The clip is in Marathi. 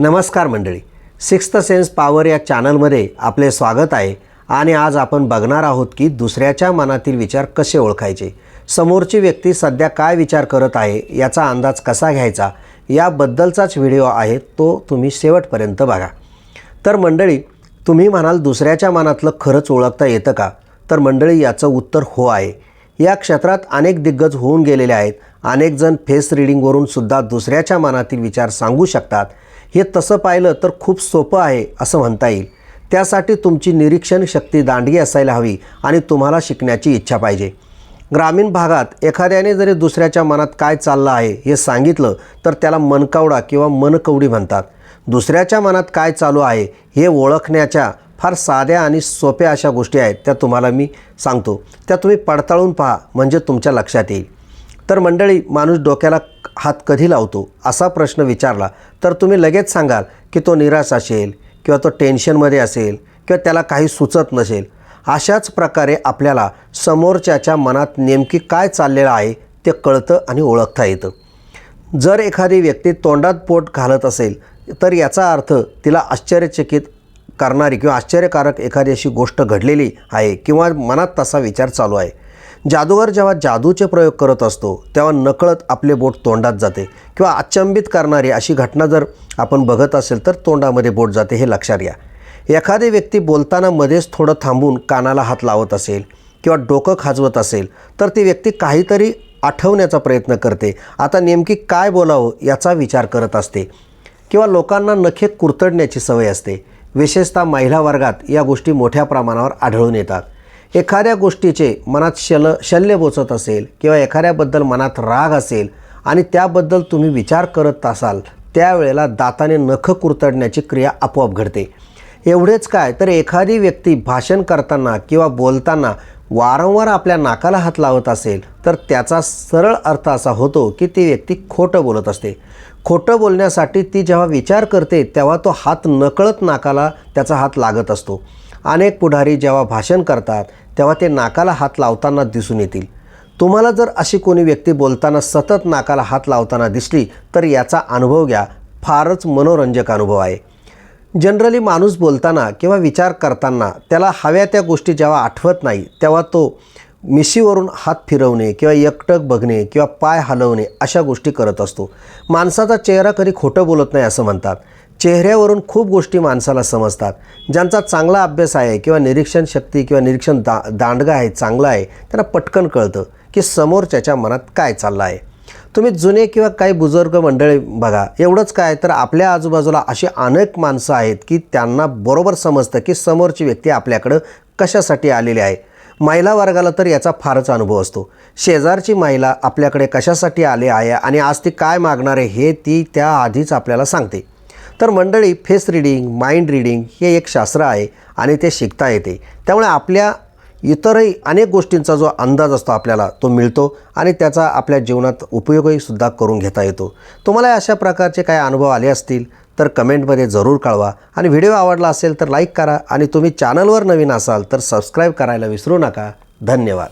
नमस्कार मंडळी. सिक्स्थ सेन्स पॉवर या चॅनलमध्ये आपले स्वागत आहे आणि आज आपण बघणार आहोत की दुसऱ्याच्या मनातील विचार कसे ओळखायचे? समोरची व्यक्ती सध्या काय विचार करत आहे? याचा अंदाज कसा घ्यायचा? याबद्दलचाच व्हिडिओ आहे तो तुम्ही शेवटपर्यंत बघा. तर मंडळी तुम्ही म्हणाल दुसऱ्याच्या मनातलं खरंच ओळखता येतं का? तर मंडळी याचं उत्तर हो आहे. या क्षेत्रात अनेक दिग्गज होऊन गेलेले आहेत. अनेकजण फेस रिडिंगवरून सुद्धा दुसऱ्याच्या मनातील विचार सांगू शकतात. हे तसं पाहिलं तर खूप सोपं आहे असं म्हणता येईल. त्यासाठी तुमची निरीक्षण शक्ती दांडगी असायला हवी आणि तुम्हाला शिकण्याची इच्छा पाहिजे. ग्रामीण भागात एखाद्याने जरी दुसऱ्याच्या मनात काय चाललं आहे हे सांगितलं तर त्याला मनकावडा किंवा मनकवडी म्हणतात. दुसऱ्याच्या मनात काय चालू आहे हे ओळखण्याच्या फार साध्या आणि सोप्या अशा गोष्टी आहेत त्या तुम्हाला मी सांगतो. त्या तुम्ही पडताळून पहा म्हणजे तुमच्या लक्षात येईल. तर मंडळी माणूस डोक्याला हात कधी लावतो असा प्रश्न विचारला तर तुम्ही लगेच सांगाल की तो निराश असेल किंवा तो टेन्शनमध्ये असेल किंवा त्याला काही सुचत नसेल. अशाच प्रकारे आपल्याला समोरच्याच्या मनात नेमकी काय चाललेलं आहे ते कळतं आणि ओळखता येतं. जर एखादी व्यक्ती तोंडात पोट घालत असेल तर याचा अर्थ तिला आश्चर्यचकित करणारी किंवा आश्चर्यकारक एखादी अशी गोष्ट घडलेली आहे किंवा मनात तसा विचार चालू आहे. जादूगर जेव्हा जादूचे प्रयोग करत असतो तेव्हा नकळत आपले बोट तोंडात जाते किंवा अचंबित करणारी अशी घटना जर आपण बघत असेल तर तोंडामध्ये बोट जाते हे लक्षात घ्या. एखादी व्यक्ती बोलताना मध्येच थोडं थांबून कानाला हात लावत असेल किंवा डोकं खाजवत असेल तर ती व्यक्ती काहीतरी आठवण्याचा प्रयत्न करते. आता नेमकी काय बोलावं याचा विचार करत असते किंवा लोकांना नखे कुरतडण्याची सवय असते. विशेषतः महिला वर्गात या गोष्टी मोठ्या प्रमाणावर आढळून येतात. एखाद्या गोष्टीचे मनात शल शल्य बोचत असेल किंवा एखाद्याबद्दल मनात राग असेल आणि त्याबद्दल तुम्ही विचार करत असाल त्यावेळेला दाताने नख कुरतडण्याची क्रिया आपोआप घडते. एवढेच काय तर एखादी व्यक्ती भाषण करताना किंवा बोलताना वारंवार आपल्या नाकाला हात लावत असेल तर त्याचा सरळ अर्थ असा होतो की ती व्यक्ती खोटं बोलत असते. खोटं बोलण्यासाठी ती जेव्हा विचार करते तेव्हा तो हात नकळत नाकाला त्याचा हात लागत असतो. अनेक पुढारी जेव्हा भाषण करतात तेव्हा ते नाकाला हात लावताना दिसून येतील. तुम्हाला जर अशी कोणी व्यक्ती बोलताना सतत नाकाला हात लावताना दिसली तर याचा अनुभव घ्या. फारच मनोरंजक अनुभव आहे. जनरली माणूस बोलताना किंवा विचार करताना त्याला हव्या त्या गोष्टी जेव्हा आठवत नाही तेव्हा तो मिशीवरून हात फिरवणे किंवा एकटक बघणे किंवा पाय हलवणे अशा गोष्टी करत असतो. माणसाचा चेहरा कधी खोटं बोलत नाही असं म्हणतात. चेहऱ्यावरून खूप गोष्टी माणसाला समजतात. ज्यांचा चांगला अभ्यास आहे किंवा निरीक्षण शक्ती किंवा निरीक्षण दा दांडगा आहे चांगला आहे त्यांना पटकन कळतं की समोरच्याच्या मनात काय चाललं आहे. तुम्ही जुने किंवा काही बुजुर्ग मंडळी बघा एवढंच काय तर आपल्या आजूबाजूला अशी अनेक माणसं आहेत की त्यांना बरोबर समजतं की समोरची व्यक्ती आपल्याकडं कशासाठी आलेली आहे. महिला वर्गाला तर याचा फारच अनुभव असतो. शेजारची महिला आपल्याकडे कशासाठी आली आहे आणि आज ती काय मागणार आहे हे ती त्या आधीच आपल्याला सांगते. तर मंडळी फेस रिडिंग माइंड रिडिंग हे एक शास्त्र आहे आणि ते शिकता येते. त्यामुळे आपल्या इतरही अनेक गोष्टींचा जो अंदाज असतो आपल्याला तो मिळतो आणि त्याचा आपल्या जीवनात उपयोगही सुद्धा करून घेता येतो. तुम्हाला अशा प्रकारचे काही अनुभव आले असतील तर कमेंटमध्ये जरूर कळवा. आणि व्हिडिओ आवडला असेल तर लाईक करा आणि तुम्ही चॅनलवर नवीन असाल तर सबस्क्राईब करायला विसरू नका. धन्यवाद.